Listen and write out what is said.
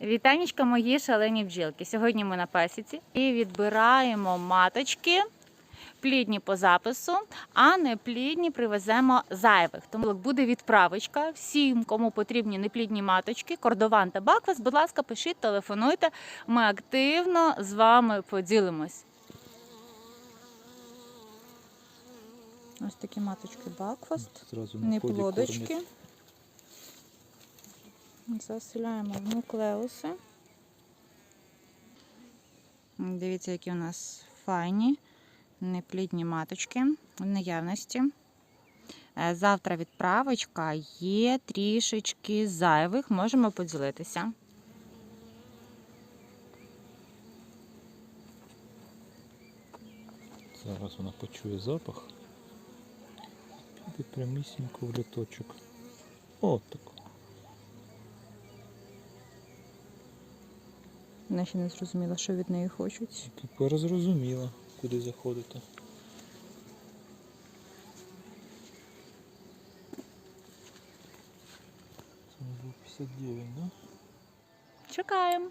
Вітанечка, мої шалені бджілки. Сьогодні ми на пасіці і відбираємо маточки. Плідні по запису, а не плідні привеземо зайвих. Тому буде відправочка всім, кому потрібні неплідні маточки, кордован та баквас. Будь ласка, пишіть, телефонуйте. Ми активно з вами поділимось. Ось такі маточки бакфаст. Не плодочки. Заселяємо в нуклеуси. Дивіться, які у нас файні, неплідні маточки в наявності. Е, Завтра відправочка є трішечки зайвих, можемо поділитися. Зараз вона почує запах. Піде прямісінько в літочок. О, так. Вона ще не зрозуміла, що від неї хочуть. Тепер зрозуміла, куди заходити. Це було 59, да? Чекаємо.